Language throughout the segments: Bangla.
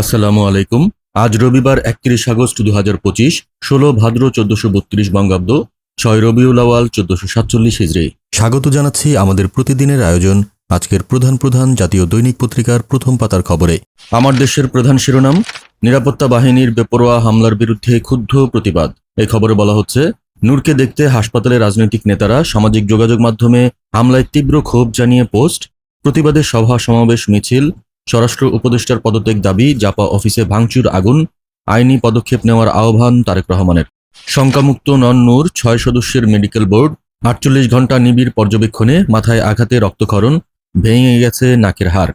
আসসালামু আলাইকুম। আজ রবিবার একত্রিশ আগস্ট দু হাজার পঁচিশ, ষোলো ভাদ্র চোদ্দশো বত্রিশ বঙ্গাব্দ, ছয় রবিউল আওয়াল চোদ্দশো সাতচল্লিশ হিজড়ি স্বাগত জানাচ্ছি আমাদের প্রতিদিনের আয়োজন, আজকের প্রধান প্রধান জাতীয় দৈনিক পত্রিকার প্রথম পাতার খবরে। আমার দেশের প্রধান শিরোনাম, নিরাপত্তা বাহিনীর বেপরোয়া হামলার বিরুদ্ধে ক্ষুব্ধ প্রতিবাদ। এই খবরে বলা হচ্ছে, নূরকে দেখতে হাসপাতালে রাজনৈতিক নেতারা সামাজিক যোগাযোগ মাধ্যমে হামলায় তীব্র ক্ষোভ জানিয়ে পোস্ট, প্রতিবাদে সভা, সমাবেশ, মিছিল স্বরাষ্ট্র উপদেষ্টার পদত্যাগ দাবি জাপা অফিসে ভাঙচুর আগুন, আইনি পদক্ষেপ নেওয়ার আহ্বান তারেক রহমানের। শঙ্কামুক্ত নন নূর ছয় সদস্যের মেডিকেল বোর্ড, আটচল্লিশ ঘণ্টা নিবিড় পর্যবেক্ষণে মাথায় আঘাতে রক্তক্ষরণ, ভেঙে গেছে নাকের হাড়।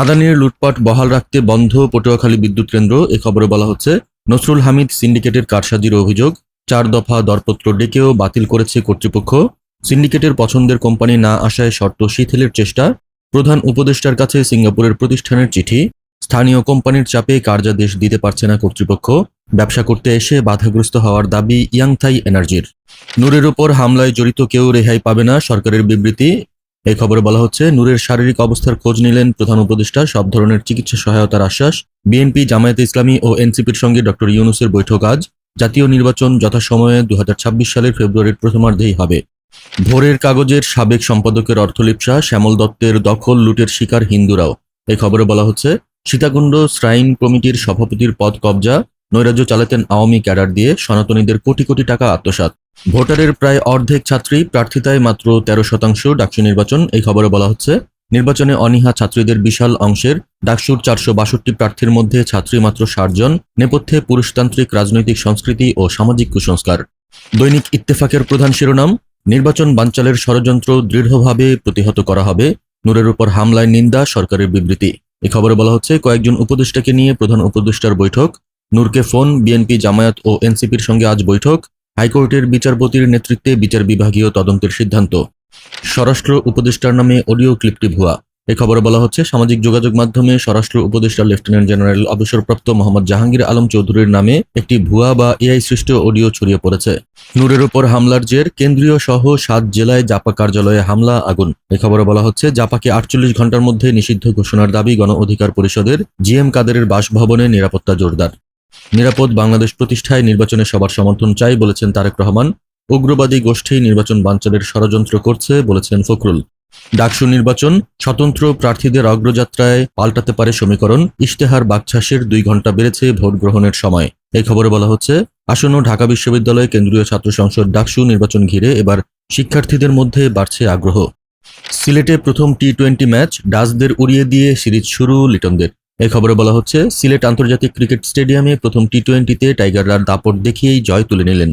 আদানির লুটপাট বহাল রাখতে বন্ধ পটুয়াখালী বিদ্যুৎ কেন্দ্র, এ খবরে বলা হচ্ছে, নসরুল হামিদ সিন্ডিকেটের কারসাজির অভিযোগ, চার দফা দরপত্র ডেকেও বাতিল করেছে কর্তৃপক্ষ। সিন্ডিকেটের পছন্দের কোম্পানি না আসায় শর্ত শিথিলের চেষ্টা প্রধান উপদেষ্টার কাছে সিঙ্গাপুরের প্রতিষ্ঠানের চিঠি, স্থানীয় কোম্পানির চাপে কার্যাদেশ দিতে পারছে না কর্তৃপক্ষ। ব্যবসা করতে এসে বাধাগ্রস্ত হওয়ার দাবি ইয়াংথাই এনার্জির। নূরের ওপর হামলায় জড়িত কেউ রেহাই পাবে না সরকারের বিবৃতি। এই খবরে বলা হচ্ছে, নূরের শারীরিক অবস্থার খোঁজ নিলেন প্রধান উপদেষ্টা, সব ধরনের চিকিৎসা সহায়তার আশ্বাস। বিএনপি, জামায়াতে ইসলামী ও এনসিপির সঙ্গে ডক্টর ইউনুসের বৈঠক আজ। জাতীয় নির্বাচন যথাসময়ে দু হাজার ছাব্বিশ সালের ফেব্রুয়ারির প্রথমার্ধেই হবে। ভোরের কাগজের সাবেক সম্পাদকের অর্থলিপসা শ্যামল দত্তের দখল লুটের শিকার হিন্দুরাও। এই খবরে বলা হচ্ছে, সীতাকুণ্ড শ্রাইন কমিটির সভাপতির পদ কবজা, নৈরাজ্য চালাতেন আওয়ামী ক্যাডার দিয়ে সনাতনীদের কোটি কোটি টাকা আত্মসাৎ। ভোটারের প্রায় অর্ধেক ছাত্রী প্রার্থিতায় মাত্র তেরো শতাংশ ডাকসু নির্বাচন। এই খবরে বলা হচ্ছে, নির্বাচনে অনীহা ছাত্রীদের বিশাল অংশের, ডাকসুর চারশো বাষট্টি প্রার্থীর মধ্যে ছাত্রী মাত্র ষাট জন, নেপথ্যে পুরুষতান্ত্রিক, রাজনৈতিক, সংস্কৃতি ও সামাজিক কুসংস্কার। দৈনিক ইত্তেফাকের প্রধান শিরোনাম নির্বাচন বাঞ্চালের ষড়যন্ত্র দৃঢ়ভাবে প্রতিহত করা হবে। নূরের উপর হামলায় নিন্দা, সরকারের বিবৃতি। এ খবরে বলা হচ্ছে, কয়েকজন উপদেষ্টাকে নিয়ে প্রধান উপদেষ্টার বৈঠক। নূরকে ফোন, বিএনপি, জামায়াত ও এনসিপির সঙ্গে আজ বৈঠক। হাইকোর্টের বিচারপতির নেতৃত্বে বিচার বিভাগীয় তদন্তের সিদ্ধান্ত। স্বরাষ্ট্র উপদেষ্টার নামে অডিও ক্লিপটি ভুয়া। এ খবরে বলা হচ্ছে, সামাজিক যোগাযোগ মাধ্যমে স্বরাষ্ট্র উপদেষ্টা লেফটেন্যান্ট জেনারেল অবসরপ্রাপ্ত মোহাম্মদ জাহাঙ্গীর আলম চৌধুরীর নামে একটি ভুয়া বা এআই সৃষ্ট অডিও ছড়িয়ে পড়েছে। নূরের ওপর হামলার জের, কেন্দ্রীয় সহ সাত জেলায় জাপা কার্যালয়ে হামলা, আগুন। এ খবরে বলা হচ্ছে, জাপাকে আটচল্লিশ ঘণ্টার মধ্যে নিষিদ্ধ ঘোষণার দাবি গণ অধিকার পরিষদের জিএম কাদেরের বাসভবনে নিরাপত্তা জোরদার। নিরাপদ বাংলাদেশ প্রতিষ্ঠায় নির্বাচনে সবার সমর্থন চাই বলেছেন তারেক রহমান। উগ্রবাদী গোষ্ঠী নির্বাচন বাঞ্চালের ষড়যন্ত্র করছে বলেছেন ফখরুল। ডাকসু নির্বাচন, স্বতন্ত্র প্রার্থীদের অগ্রযাত্রায় পাল্টাতে পারে সমীকরণ, ইশতেহার বাকছাসের দুই ঘণ্টা বেড়েছে ভোট গ্রহণের সময়। এই খবরে বলা হচ্ছে, আসন্ন ঢাকা বিশ্ববিদ্যালয় কেন্দ্রীয় ছাত্র সংসদ ডাকসু নির্বাচন ঘিরে এবার শিক্ষার্থীদের মধ্যে বাড়ছে আগ্রহ। সিলেটে প্রথম টি টোয়েন্টি ম্যাচ ডাচদের উড়িয়ে দিয়ে সিরিজ শুরু লিটনদের। এই খবরে বলা হচ্ছে, সিলেট আন্তর্জাতিক ক্রিকেট স্টেডিয়ামে প্রথম টি টোয়েন্টিতে টাইগাররা দাপট দেখিয়েই জয় তুলে নিলেন।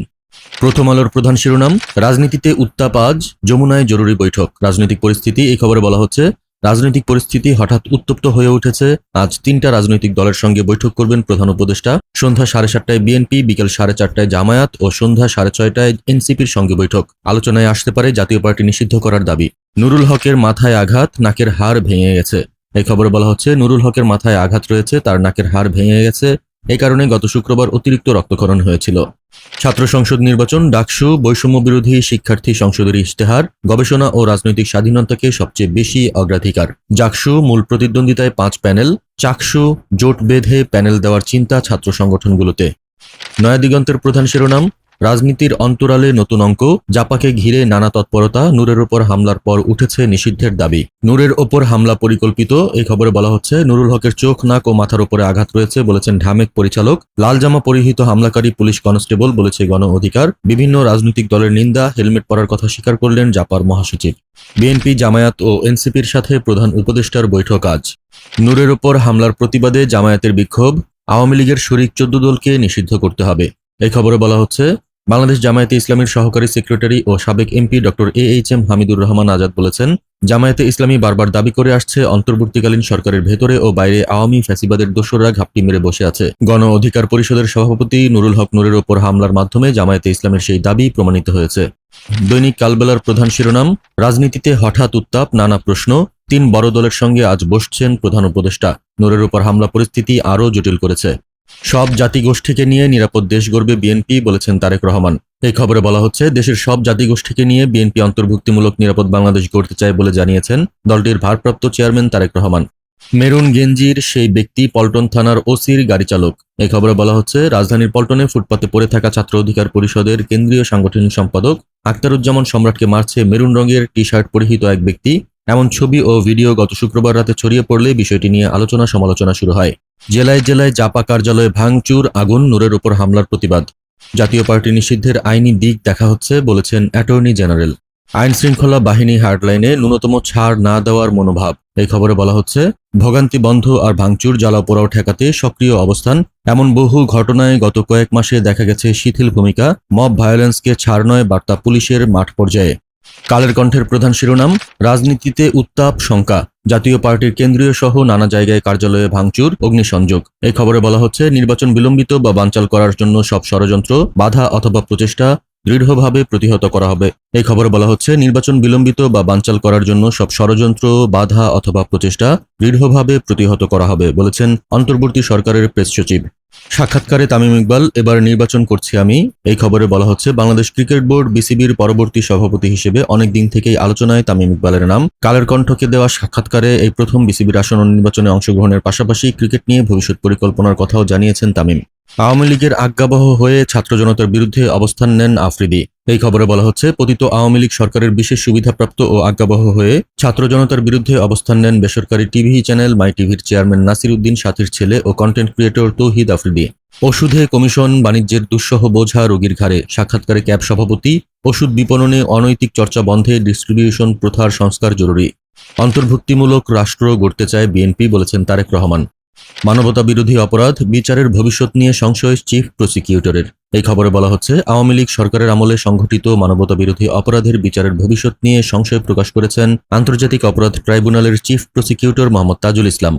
প্রথম আলোর প্রধান শিরোনাম, রাজনীতিতে উত্তাপ আজ, যমুনায় জরুরি বৈঠক। রাজনৈতিক পরিস্থিতি, এই খবরে বলা হচ্ছে, রাজনৈতিক পরিস্থিতি হঠাৎ উত্তপ্ত হয়ে উঠেছে। আজ তিনটা রাজনৈতিক দলের সঙ্গে বৈঠক করবেন প্রধান উপদেষ্টা। সন্ধ্যা সাড়ে সাতটায় বিএনপি, বিকেল সাড়ে চারটায় জামায়াত ও সন্ধ্যা সাড়ে ছয়টায় এনসিপির সঙ্গে বৈঠক। আলোচনায় আসতে পারে জাতীয় পার্টি নিষিদ্ধ করার দাবি। নুরুল হকের মাথায় আঘাত, নাকের হাড় ভেঙে গেছে। এই খবরে বলা হচ্ছে, নুরুল হকের মাথায় আঘাত রয়েছে, তার নাকের হাড় ভেঙে গেছে। এই কারণে গত শুক্রবার অতিরিক্ত রক্তকরণ হয়েছিল। ছাত্র সংসদ নির্বাচন, ডাকসু, বৈষম্য বিরোধী শিক্ষার্থী সংসদের ইশতেহার, গবেষণা ও রাজনৈতিক স্বাধীনতাকে সবচেয়ে বেশি অগ্রাধিকার। জাকসু মূল প্রতিদ্বন্দ্বিতায় পাঁচ প্যানেল, চাকসু, জোট বেঁধে প্যানেল দেওয়ার চিন্তা ছাত্র সংগঠনগুলোতে। নয়া দিগন্তের প্রধান শিরোনাম রাজনীতির অন্তরালে নতুন অঙ্ক, জাপাকে ঘিরে নানা তৎপরতা নূরের ওপর হামলার পর উঠেছে নিষিদ্ধের দাবি। নূরের ওপর হামলা পরিকল্পিত, এই খবরে বলা হচ্ছে, নুরুল হকের চোখ, নাক ও মাথার উপরে আঘাত রয়েছে বলেছেন ঢামেক পরিচালক। লাল জামা পরিহিত হামলাকারী পুলিশ কনস্টেবল বলেছে গণ অধিকার। বিভিন্ন রাজনৈতিক দলের নিন্দা, হেলমেট পরার কথা স্বীকার করলেন জাপার মহাসচিব। বিএনপি, জামায়াত ও এনসিপির সাথে প্রধান উপদেষ্টার বৈঠক আজ। নূরের ওপর হামলার প্রতিবাদে জামায়াতের বিক্ষোভ, আওয়ামী লীগের শরিক চোদ্দ দলকে নিষিদ্ধ করতে হবে। এই খবরে বলা হচ্ছে বাংলাদেশ জামায়াতে ইসলামীর সহকারী সেক্রেটারি ও সাবেক MP doctor A H M Hamidur Rahman Azad বলেছেন, জামায়াতে ইসলামী বারবার দাবি করে আসছে অন্তর্বর্তীকালীন সরকারের ভেতরে ও বাইরে আওয়ামী ফ্যাসিবাদের দোসররা ঘাপটি মেরে বসে আছে। গণ অধিকার পরিষদের সভাপতি নুরুল হক নুরের ওপর হামলার মাধ্যমে জামায়াতে ইসলামের সেই দাবি প্রমাণিত হয়েছে। দৈনিক কালবেলার প্রধান শিরোনাম, রাজনীতিতে হঠাৎ উত্তাপ, নানা প্রশ্ন, তিন বড় দলের সঙ্গে আজ বসছেন প্রধান উপদেষ্টা। নূরের উপর হামলা পরিস্থিতি আরও জটিল করেছে। সব জাতিগোষ্ঠীকে নিয়ে নিরাপদ দেশ গড়বে বিএনপি বলেছেন তারেক রহমান। এই খবরে বলা হচ্ছে, দেশের সব জাতিগোষ্ঠীকে নিয়ে বিএনপি অন্তর্ভুক্তিমূলক নিরাপদ বাংলাদেশ গড়তে চায় বলে জানিয়েছেন দলটির ভারপ্রাপ্ত চেয়ারম্যান তারেক রহমান। মেরুন গেঞ্জির সেই ব্যক্তি পল্টন থানার ওসির গাড়ি চালক। এই খবরে বলা হচ্ছে, রাজধানীর পল্টনে ফুটপাতে পড়ে থাকা ছাত্র অধিকার পরিষদের কেন্দ্রীয় সাংগঠনিক সম্পাদক আক্তারুজ্জামান সম্রাটকে মারছে মেরুন রঙের টি শার্ট পরিহিত এক ব্যক্তি। এমন ছবি ও ভিডিও গত শুক্রবার রাতে ছড়িয়ে পড়লে বিষয়টি নিয়ে আলোচনা সমালোচনা শুরু হয়। জেলায় জেলায় জাপা কার্যালয়ে ভাঙচুর, আগুন, নূরের উপর হামলার প্রতিবাদ। জাতীয় পার্টি নিষিদ্ধের আইনি দিক দেখা হচ্ছে, বলেছেন অ্যাটর্নি জেনারেল। আইন শৃঙ্খলা বাহিনী হার্ডলাইনে ন্যূনতম ছাড় না দেওয়ার মনোভাব। এই খবরে বলা হচ্ছে, ভোগান্তি বন্ধ আর ভাঙচুর জ্বালা পোড়াও ঠেকাতে সক্রিয় অবস্থান। এমন বহু ঘটনায় গত কয়েক মাসে দেখা গেছে শিথিল ভূমিকা, মব ভায়োলেন্সকে ছাড় নয়, বার্তা পুলিশের মাঠ পর্যায়ে। কালের কণ্ঠের প্রধান শিরোনাম, রাজনীতিতে উত্তাপ, শঙ্কা। জাতীয় পার্টির কেন্দ্রীয় সহ নানা জায়গায় কার্যালয়ে ভাঙচুর, অগ্নিসংযোগ। এই খবরে বলা হচ্ছে, নির্বাচন বিলম্বিত বা বানচাল করার জন্য সব ষড়যন্ত্র, বাধা অথবা প্রচেষ্টা দৃঢ়ভাবে প্রতিহত করা হবে। এই খবরে বলা হচ্ছে, নির্বাচন বিলম্বিত বা বানচাল করার জন্য সব ষড়যন্ত্র, বাধা অথবা প্রচেষ্টা দৃঢ়ভাবে প্রতিহত করা হবে, বলেছেন অন্তর্বর্তী সরকারের প্রেস সচিব। সাক্ষাৎকারে তামিম ইকবাল, এবার নির্বাচন করছি আমি। এই খবরে বলা হচ্ছে, বাংলাদেশ ক্রিকেট বোর্ড, বিসিবির পরবর্তী সভাপতি হিসেবে অনেক দিন থেকেই আলোচনায় তামিম ইকবালের নাম। কালের কণ্ঠকে দেওয়া সাক্ষাৎকারে এই প্রথম বিসিবির আসন্ন নির্বাচনে অংশগ্রহণের পাশাপাশি ক্রিকেট নিয়ে ভবিষ্যৎ পরিকল্পনার কথাও জানিয়েছেন তামিম। আওয়ামী লীগের আজ্ঞাবহ হয়ে ছাত্র জনতার বিরুদ্ধে অবস্থান নেন আফ্রিদি। এই খবরে বলা হচ্ছে, পতিত আওয়ামী লীগ সরকারের বিশেষ সুবিধাপ্রাপ্ত ও আজ্ঞাবহ হয়ে ছাত্র জনতার বিরুদ্ধে অবস্থান নেন বেসরকারি টিভি চ্যানেল মাই টিভির চেয়ারম্যান নাসির উদ্দিন সাথীর ছেলে ও কন্টেন্ট ক্রিয়েটর তৌহিদ আফ্রিদি। ওষুধে কমিশন, বাণিজ্যের দুঃসহ বোঝা রোগীর ঘাড়ে সাক্ষাৎকারে ক্যাব সভাপতি, ওষুধ বিপণনে অনৈতিক চর্চা বন্ধে ডিস্ট্রিবিউশন প্রথার সংস্কার জরুরি। অন্তর্ভুক্তিমূলক রাষ্ট্র গড়তে চায় বিএনপি বলেছেন তারেক রহমান। মানবতা বিরোধী অপরাধ বিচারের ভবিষ্যৎ নিয়ে সংশয় চিফ প্রসিকিউটরের। এই খবরে বলা হচ্ছে, আওয়ামী লীগ সরকারের আমলে সংঘটিত মানবতা বিরোধী অপরাধের বিচারের ভবিষ্যৎ নিয়ে সংশয় প্রকাশ করেছেন আন্তর্জাতিক অপরাধ ট্রাইব্যুনালের চিফ প্রসিকিউটর মোহাম্মদ তাজুল ইসলাম।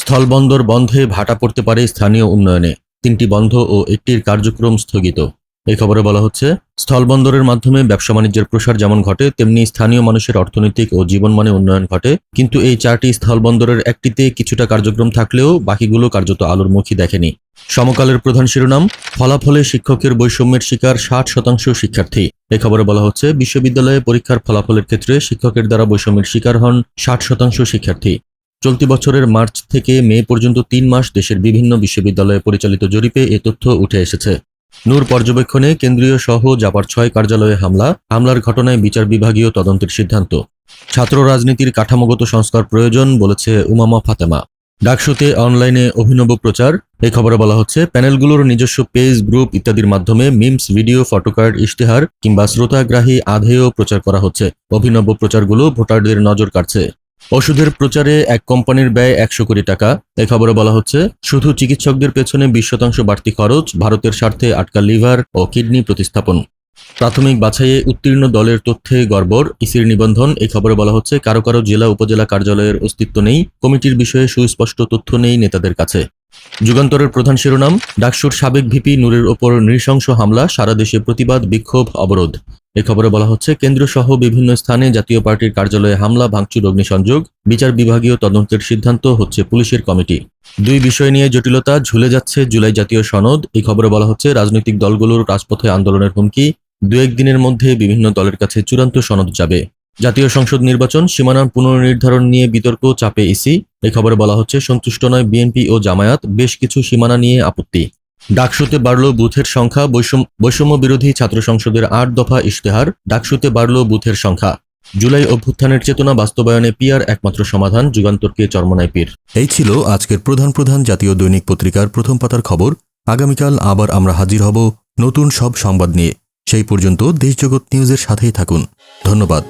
স্থলবন্দর বন্ধে ভাটা পড়তে পারে স্থানীয় উন্নয়নে। তিনটি বন্ধ ও একটির কার্যক্রম স্থগিত। এই খবরে বলা হচ্ছে, স্থলবন্দরের মাধ্যমে ব্যবসা বাণিজ্যের প্রসার যেমন ঘটে, তেমনি স্থানীয় মানুষের অর্থনৈতিক ও জীবনমানে উন্নয়ন ঘটে। কিন্তু এই চারটি স্থলবন্দরের একটিতে কিছুটা কার্যক্রম থাকলেও বাকিগুলো কার্যত আলোর মুখী দেখেনি। সমকালের প্রধান শিরোনাম, ফলাফলে শিক্ষকের বৈষম্যের শিকার ষাট শতাংশ শিক্ষার্থী। এ খবরে বলা হচ্ছে, বিশ্ববিদ্যালয়ে পরীক্ষার ফলাফলের ক্ষেত্রে শিক্ষকের দ্বারা বৈষম্যের শিকার হন ষাট শতাংশ শিক্ষার্থী। চলতি বছরের মার্চ থেকে মে পর্যন্ত তিন মাস দেশের বিভিন্ন বিশ্ববিদ্যালয়ে পরিচালিত জরিপে এ তথ্য উঠে এসেছে। নূর পর্যবেক্ষণে কেন্দ্রীয় সহ জাপার ছয় কার্যালয়ে হামলা, হামলার ঘটনায় বিচার বিভাগীয় তদন্তের সিদ্ধান্ত। ছাত্র রাজনীতির কাঠামোগত সংস্কার প্রয়োজন, বলেছে উমামা ফাতেমা। ডাকসুতে অনলাইনে অভিনব প্রচার এই খবরে বলা হচ্ছে, প্যানেলগুলোর নিজস্ব পেজ, গ্রুপ ইত্যাদির মাধ্যমে মিমস, ভিডিও, ফটোকার্ড, ইশতেহার কিংবা শ্রোতাগ্রাহী আধেয় প্রচার করা হচ্ছে। অভিনব প্রচারগুলো ভোটারদের নজর কাটছে ওষুধের প্রচারে এক কোম্পানির ব্যয় একশো কোটি টাকা। এ খবরে বলা হচ্ছে, শুধু চিকিৎসকদের পেছনে বিশ শতাংশ বাড়তি খরচ, ভারতের স্বার্থে আটকা লিভার ও কিডনি প্রতিস্থাপন। প্রাথমিক বাছাইয়ে উত্তীর্ণ দলের তথ্যে গড়বড়, ইসির নিবন্ধন, এই খবরে বলা হচ্ছে, কারও কারও জেলা উপজেলা কার্যালয়ের অস্তিত্ব নেই, কমিটির বিষয়ে সুস্পষ্ট তথ্য নেই নেতাদের কাছে। যুগান্তরের প্রধান শিরোনাম, ডাকসুর সাবেক ভিপি নূরের ওপর নৃশংস হামলা, সারা দেশে প্রতিবাদ, বিক্ষোভ, অবরোধ। এ খবরে বলা হচ্ছে কেন্দ্র সহ বিভিন্ন স্থানে জাতীয় পার্টির কার্যালয়ে হামলা, ভাঙচুর, অগ্নিসংযোগ, বিচার বিভাগীয় তদন্তের সিদ্ধান্ত হচ্ছে পুলিশের কমিটি। দুই বিষয় নিয়ে জটিলতা, ঝুলে যাচ্ছে জুলাই জাতীয় সনদ। এই খবরে বলা হচ্ছে, রাজনৈতিক দলগুলোর রাজপথে আন্দোলনের হুমকি। দু একদিনের মধ্যে বিভিন্ন দলের কাছে চূড়ান্ত সনদ যাবে। জাতীয় সংসদ নির্বাচন সীমানা পুনর্নির্ধারণ নিয়ে বিতর্ক, চাপে ইসি। এই খবরে বলা হচ্ছে, সন্তুষ্ট নয় বিএনপি ও জামায়াত, বেশ কিছু সীমানা নিয়ে আপত্তি। ডাকসুতে বাড়ল বুথের সংখ্যা, বৈষম্য বিরোধী ছাত্র সংসদের আট দফা ইশতেহার, ডাকসুতে বাড়ল বুথের সংখ্যা। জুলাই অভ্যুত্থানের চেতনা বাস্তবায়নে পিয়ার একমাত্র সমাধান, যুগান্তরকে চরমনায় পীর। এই ছিল আজকের প্রধান প্রধান জাতীয় দৈনিক পত্রিকার প্রথম পাতার খবর। আগামীকাল আবার আমরা হাজির হব নতুন সব সংবাদ নিয়ে। সেই পর্যন্ত দেশজগৎ নিউজের সাথেই থাকুন। ধন্যবাদ।